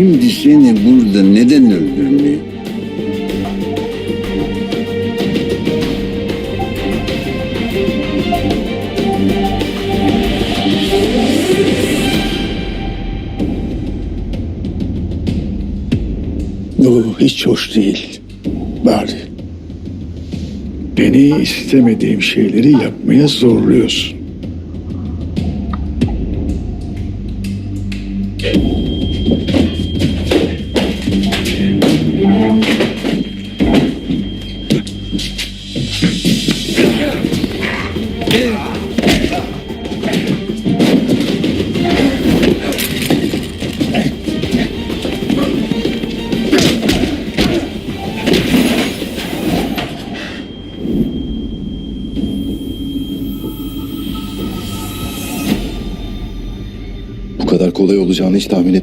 Şimdi seni burada neden öldürmüyor? Bu hiç hoş değil. Bari. Beni istemediğim şeyleri yapmaya zorluyorsun. Bu kadar kolay olacağını hiç tahmin etmemiştim.